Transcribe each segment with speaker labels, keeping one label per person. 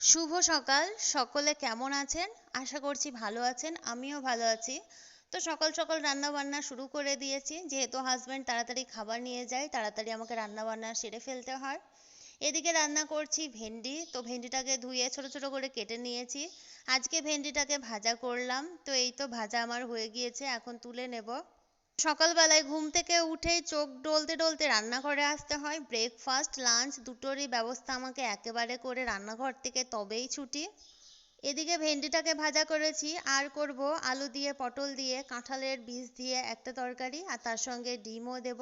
Speaker 1: শুভ সকাল। সকলে কেমন আছেন? আশা করছি ভালো আছেন। আমিও ভালো আছি। তো সকাল সকাল রান্না বান্না শুরু করে দিয়েছি। যেহেতু হাজব্যান্ড তাড়াতাড়ি খাবার নিয়ে যায়, তাড়াতাড়ি আমাকে রান্না বান্না সেরে ফেলতে হয়। এদিকে রান্না করছি ভেন্ডি। তো ভেন্ডিটাকে ধুয়ে ছোট ছোট করে কেটে নিয়েছি। আজকে ভেন্ডিটাকে ভাজা করলাম। তো এই তো ভাজা আমার হয়ে গিয়েছে। এখন তুলে নেব। সকালবেলায় ঘুম থেকে উঠেই চোখ ডলতে ডলতে রান্নাঘরে আসতে হয়। ব্রেকফাস্ট লাঞ্চ দুটোরই ব্যবস্থা আমাকে একেবারে করে রান্নাঘর থেকে তবেই ছুটি। এদিকে ভেন্ডিটাকে ভাজা করেছি। আর করব আলু দিয়ে, পটল দিয়ে, কাঁঠালের বীজ দিয়ে একটা তরকারি আর তার সঙ্গে ডিমও দেব।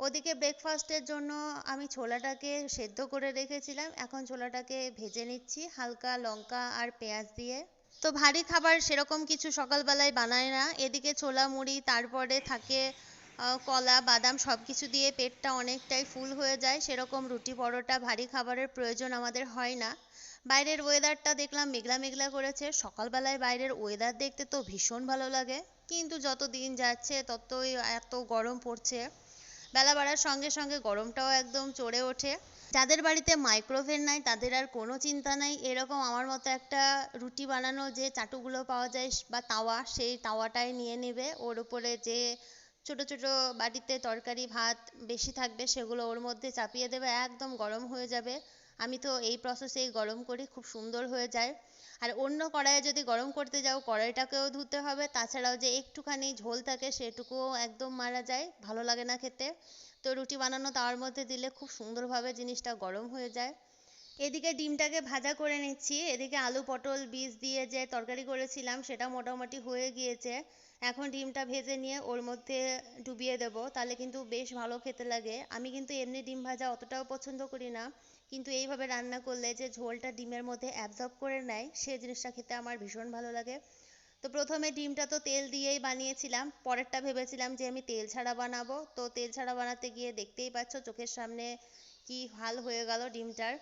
Speaker 1: ওদিকে ব্রেকফাস্টের জন্য আমি ছোলাটাকে সেদ্ধ করে রেখেছিলাম। এখন ছোলাটাকে ভেজে নিচ্ছি। হালকা লঙ্কা আর পেঁয়াজ দিয়ে। তো ভারী খাবার সেরকম কিছু সকালবেলায় বানায় না। এদিকে ছোলা মুড়ি, তারপরে থাকে কলা, বাদাম সব কিছু দিয়ে পেটটা অনেকটাই ফুল হয়ে যায়। সেরকম রুটি পরোটা ভারী খাবারের প্রয়োজন আমাদের হয় না। বাইরের ওয়েদারটা দেখলাম মেঘলা মেঘলা করেছে। সকালবেলায় বাইরের ওয়েদার দেখতে তো ভীষণ ভালো লাগে। কিন্তু যত দিন যাচ্ছে, ততই এত গরম পড়ছে। বেলা বাড়ার সঙ্গে সঙ্গে গরমটাও একদম চড়ে ওঠে। যাদের বাড়িতে মাইক্রোওভেন নাই, তাদের আর কোনো চিন্তা নাই। এরকম আমার মতো একটা রুটি বানানো যে চাটুগুলো পাওয়া যায় বা তাওয়া, সেই তাওয়াটাই নিয়ে নেবে। ওর উপরে যে ছোট ছোট বাটিতে তরকারি, ভাত বেশি থাকবে, সেগুলো ওর মধ্যে চাপিয়ে দেবে, একদম গরম হয়ে যাবে। আমি তো এই প্রসেসেই গরম করি, খুব সুন্দর হয়ে যায়। আর অন্য কড়াইয়ে যদি গরম করতে যাও, কড়াইটাকেও ধুতে হবে। তাছাড়াও যে একটুখানি ঝোল থাকে, সেটুকুও একদম মারা যায়, ভালো লাগে না খেতে। তো রুটি বানানো তাওয়ার মধ্যে দিলে খুব সুন্দরভাবে জিনিসটা গরম হয়ে যায়। এদিকে ডিমটাকে ভাজা করে নিচ্ছি। এদিকে আলু, পটল, বীজ দিয়ে যে তরকারি করেছিলাম সেটা মোটামুটি হয়ে গিয়েছে। এখন ডিমটা ভেজে নিয়ে ওর মধ্যে ডুবিয়ে দেব। তাহলে কিন্তু বেশ ভালো খেতে লাগে। আমি কিন্তু এমনি ডিম ভাজা অতটাও পছন্দ করি না। কিন্তু এইভাবে রান্না করলে যে ঝোলটা ডিমের মধ্যে অ্যাবজর্ব করে নেয় সেই জিনিসটা খেতে আমার ভীষণ ভালো লাগে। তো প্রথমে ডিমটা তো তেল দিয়েই বানিয়েছিলাম, পরেরটা ভেবেছিলাম যে আমি তেল ছাড়া বানাবো। তো তেল ছাড়া বানাতে গিয়ে দেখতেই পাচ্ছ চোখের সামনে কি হাল হয়ে গেল ডিমটার।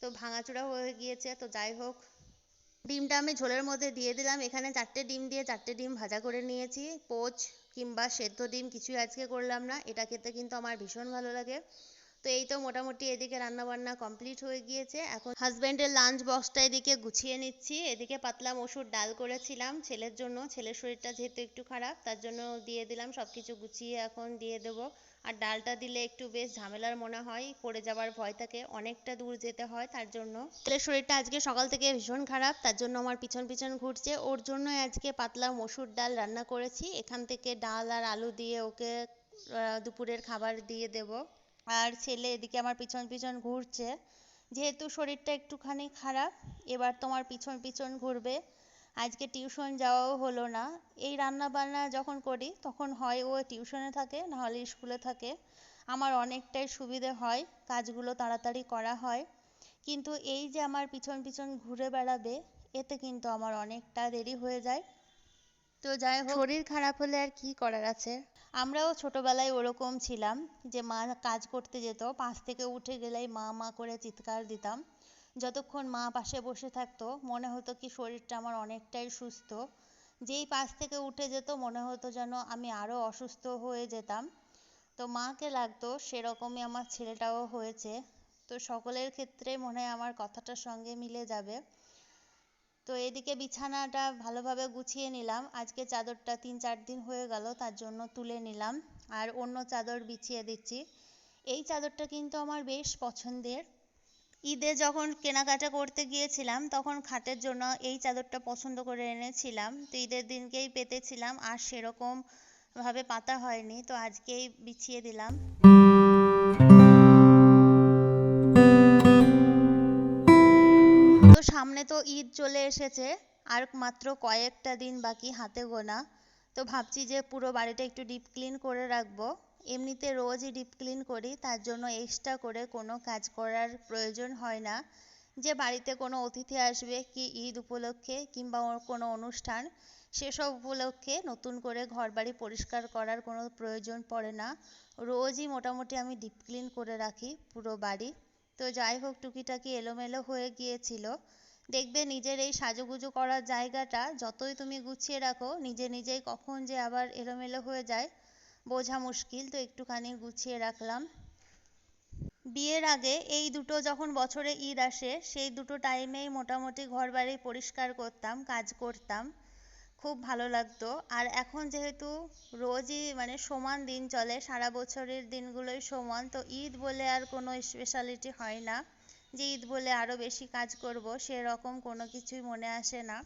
Speaker 1: তো ভাঙাচোরা হয়ে গিয়েছে, তো যাই হোক। ডিমটা আমি ঝোলের মধ্যে দিয়ে দিলাম। এখানে চারটে ডিম দিয়ে চারটে ডিম ভাজা করে নিয়েছি। পোচ কিংবা সেদ্ধ ডিম কিছুই আজকে করলাম না, এটা খেতে কিন্তু আমার ভীষণ ভালো লাগে। তো এই তো মোটামুটি এদিকে রান্না বান্না কমপ্লিট হয়ে গিয়েছে। এখন হাজব্যান্ডের লাঞ্চ বক্সটা এদিকে গুছিয়ে নিচ্ছি। এদিকে পাতলা মসুর ডাল করেছিলাম। ছেলের জন্য, ছেলের শরীরটা যেহেতু একটু খারাপ, তার জন্য দিয়ে দিলাম। সব কিছু গুছিয়ে এখন দিয়ে দেবো। আর ডালটা দিলে একটু বেশ ঝামেলার মনে হয়, পড়ে যাওয়ার ভয় থাকে, অনেকটা দূর যেতে হয় তার জন্য। ছেলের শরীরটা আজকে সকাল থেকে ভীষণ খারাপ, তার জন্য আমার পিছন পিছন ঘুরছে। ওর জন্যই আজকে পাতলা মসুর ডাল রান্না করেছি। এখান থেকে ডাল আর আলু দিয়ে ওকে দুপুরের খাবার দিয়ে দেবো। আর ছেলে এদিকে আমার পিছন পিছন ঘুরছে। যেহেতু শরীরটা একটুখানি খারাপ, এবার তোমার পিছন পিছন ঘুরবে। আজকে টিউশন যাওয়াও হলো না। এই রান্না বান্না যখন করি, তখন হয় ও টিউশনে থাকে, নাহলে স্কুলে থাকে। আমার অনেকটাই সুবিধে হয়, কাজগুলো তাড়াতাড়ি করা হয়। কিন্তু এই যে আমার পিছন পিছন ঘুরে বেড়াবে, এতে কিন্তু আমার অনেকটা দেরি হয়ে যায়। তো যাই হোক শরীর খারাপ হলে আর কি করার আছে? আমরাও ছোটবেলায় ওরকম ছিলাম যে মা কাজ করতে যেত পাশ থেকে উঠে গেলেই মা মা করে চিৎকার দিতাম। যতক্ষণ মা পাশে বসে থাকতো মনে হতো কি শরীরটা আমার অনেকটাই সুস্থ। যেই পাশ থেকে উঠে যেত মনে হতো যেন আমি আরও অসুস্থ হয়ে যেতাম। তো মাকে লাগতো সেরকমই আমার ছেলেটাও হয়েছে। তো সকলের ক্ষেত্রে মনে হয় আমার কথাটার সঙ্গে মিলে যাবে। তো এদিকে বিছানাটা ভালোভাবে গুছিয়ে নিলাম। আজকে চাদরটা তিন চার দিন হয়ে গেল, তার জন্য তুলে নিলাম। আর অন্য চাদর বিছিয়ে দিচ্ছি। এই চাদরটা কিন্তু আমার বেশ পছন্দের। ঈদে যখন কেনাকাটা করতে গিয়েছিলাম, তখন খাটের জন্য এই চাদরটা পছন্দ করে এনেছিলাম। তো ঈদের দিনকেই পেতেছিলাম, আর সেরকম ভাবে পাতা হয়নি, তো আজকেই বিছিয়ে দিলাম। তো সামনে তো ঈদ চলে এসেছে, আর মাত্র কয়েকটা দিন বাকি হাতে গোনা। তো ভাবছি যে পুরো বাড়িটা একটু ডিপ ক্লিন করে রাখব। এমনিতে রোজই ডিপ ক্লিন করি, তার জন্য এক্সট্রা করে কোনো কাজ করার প্রয়োজন হয় না। যে বাড়িতে কোনো অতিথি আসবে কি ঈদ উপলক্ষে কিংবা কোনো অনুষ্ঠান, সেসব উপলক্ষে নতুন করে ঘর বাড়ি পরিষ্কার করার কোনো প্রয়োজন পড়ে না। রোজই মোটামুটি আমি ডিপ ক্লিন করে রাখি পুরো বাড়ি। তো যাই হোক, টুকিটাকি এলোমেলো হয়ে গিয়েছিল। দেখবে নিজের এই সাজুগুজু করার জায়গাটা যতই তুমি গুছিয়ে রাখো, নিজে নিজেই কখন যে আবার এলোমেলো হয়ে যায়, বোঝা মুশকিল। তো একটুখানি গুছিয়ে রাখলাম। বিয়ের আগে এই দুটো যখন বছরে ঈদ আসে, সেই দুটো টাইমেই মোটামুটি ঘর বাড়ি পরিষ্কার করতাম, কাজ করতাম। খুব ভালো লাগতো। আর এখন যেহেতু রোজই মানে সমান দিন চলে, সারা বছরের দিনগুলোই সমান, তো ঈদ বলে আর কোনো স্পেশালিটি হয় না। যে ঈদ বলে আরও বেশি কাজ করব, সেরকম কোনো কিছুই মনে আসে না।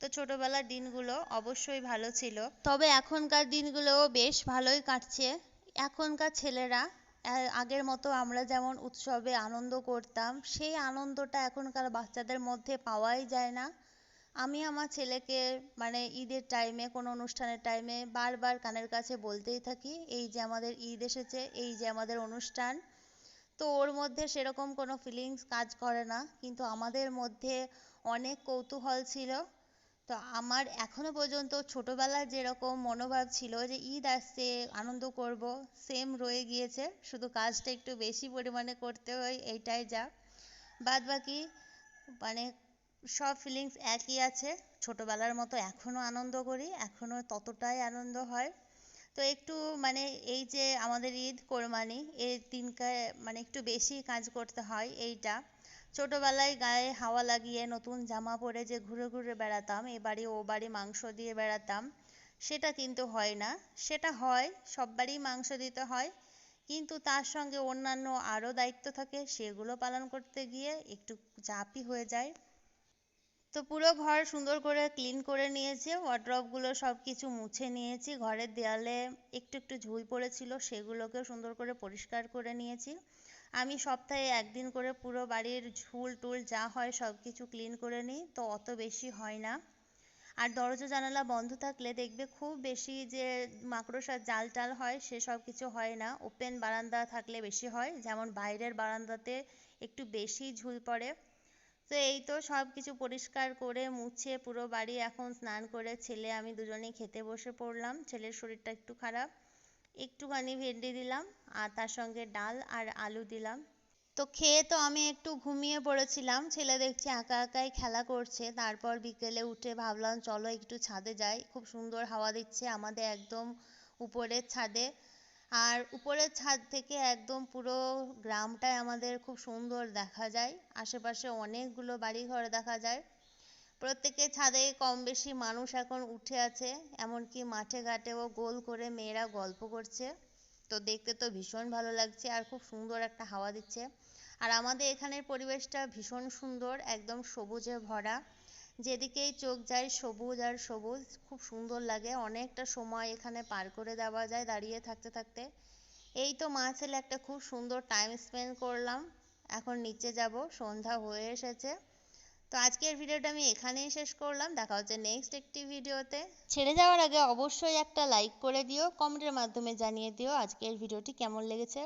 Speaker 1: তো ছোটোবেলার দিনগুলো অবশ্যই ভালো ছিল। তবে এখনকার দিনগুলোও বেশ ভালোই কাটছে। এখনকার ছেলেরা আগের মতো আমরা যেমন উৎসবে আনন্দ করতাম, সেই আনন্দটা এখনকার বাচ্চাদের মধ্যে পাওয়াই যায় না। আমি আমার ছেলেকে মানে ঈদের টাইমে কোনো অনুষ্ঠানের টাইমে বারবার কানের কাছে বলতেই থাকি, এই যে আমাদের ঈদ এসেছে, এই যে আমাদের অনুষ্ঠান। তো ওর মধ্যে সেরকম কোনো ফিলিংস কাজ করে না, কিন্তু আমাদের মধ্যে অনেক কৌতূহল ছিল। তো আমার এখনও পর্যন্ত ছোটবেলার যেরকম মনোভাব ছিল যে ঈদ আসছে, আনন্দ করব সেম রয়ে গিয়েছে, শুধু কাজটা একটু বেশি পরিমাণে করতে হয়, এইটাই যা। বাদ বাকি মানে সব ফিলিংস একই আছে। ছোটবেলার মতো এখনও আনন্দ করি এখনও ততটাই আনন্দ হয়। তো একটু মানে এই যে আমাদের ঈদ কোরবানি এই দিনকায় মানে একটু বেশি কাজ করতে হয় এইটা। ছোটবেলায় গায়ে হাওয়া লাগিয়ে নতুন জামা পরে যে ঘুরে ঘুরে বেড়াতাম, এ বাড়ি ও বাড়ি মাংস দিয়ে বেড়াতাম, সেটা কিন্তু হয় না। সেটা হয় সব বাড়িই মাংস দিতে হয়। কিন্তু তার সঙ্গে অন্যান্য আরও দায়িত্ব থাকে, সেগুলো পালন করতে গিয়ে একটু চাপই হয়ে যায়। তো পুরো ঘর সুন্দর করে ক্লিন করে নিয়েছি ওয়ার্ড্রপগুলো সব কিছু মুছে নিয়েছি, ঘরের দেয়ালে একটু একটু ঝুল পড়েছিল, সেগুলোকেও সুন্দর করে পরিষ্কার করে নিয়েছি। আমি সপ্তাহে একদিন করে পুরো বাড়ির ঝুল টুল যা হয় সব কিছু ক্লিন করে নিই, তো অত বেশি হয় না। আর দরজা জানালা বন্ধ থাকলে দেখবে খুব বেশি যে মাকড়সার জাল টাল হয়, সে সব কিছু হয় না। ওপেন বারান্দা থাকলে বেশি হয়, যেমন বাইরের বারান্দাতে একটু বেশি ঝুল পড়ে। তো এই তো সব কিছু পরিষ্কার করে মুছে পুরো বাড়ি এখন স্নান করে ছেলে আমি দুজনেই খেতে বসে পড়লাম। ছেলের শরীরটা একটু খারাপ। একটুখানি ভেন্ডি দিলাম, আর তার সঙ্গে ডাল আর আলু দিলাম। তো খেয়ে তো আমি একটু ঘুমিয়ে পড়েছিলাম। ছেলে দেখছি একা একাই খেলা করছে। তারপর বিকেলে উঠে ভাবলাম, চলো একটু ছাদে যাই। খুব সুন্দর হাওয়া দিচ্ছে আমাদের একদম উপরের ছাদে। আর উপরের ছাদ থেকে একদম পুরো গ্রামটাই আমাদের খুব সুন্দর দেখা যায়। আশেপাশে অনেকগুলো বাড়িঘর দেখা যায়। প্রত্যেকের ছাদে কম বেশি মানুষ এখন উঠে আছে, এমনকি মাঠে ঘাটেও গোল করে মেয়েরা গল্প করছে। তো দেখতে তো ভীষণ ভালো লাগছে আর খুব সুন্দর একটা হাওয়া দিচ্ছে। আর আমাদের এখানের পরিবেশটা ভীষণ সুন্দর, একদম সবুজে ভরা। যেদিকেই চোখ যায় সবুজ আর সবুজ, খুব সুন্দর লাগে। অনেকটা সময় এখানে পার করে দেওয়া যায় দাঁড়িয়ে থাকতে থাকতে। এই তো মা ছেলে একটা খুব সুন্দর টাইম স্পেন্ড করলাম। এখন নিচে যাব, সন্ধ্যা হয়ে এসেছে। তো আজকের ভিডিওটা আমি এখানেই শেষ করলাম। দেখা হচ্ছে নেক্সট একটি ভিডিওতে ছেড়ে যাওয়ার আগে অবশ্যই একটা লাইক করে দিও কমেন্টের মাধ্যমে জানিয়ে দিও আজকের ভিডিওটি কেমন লেগেছে।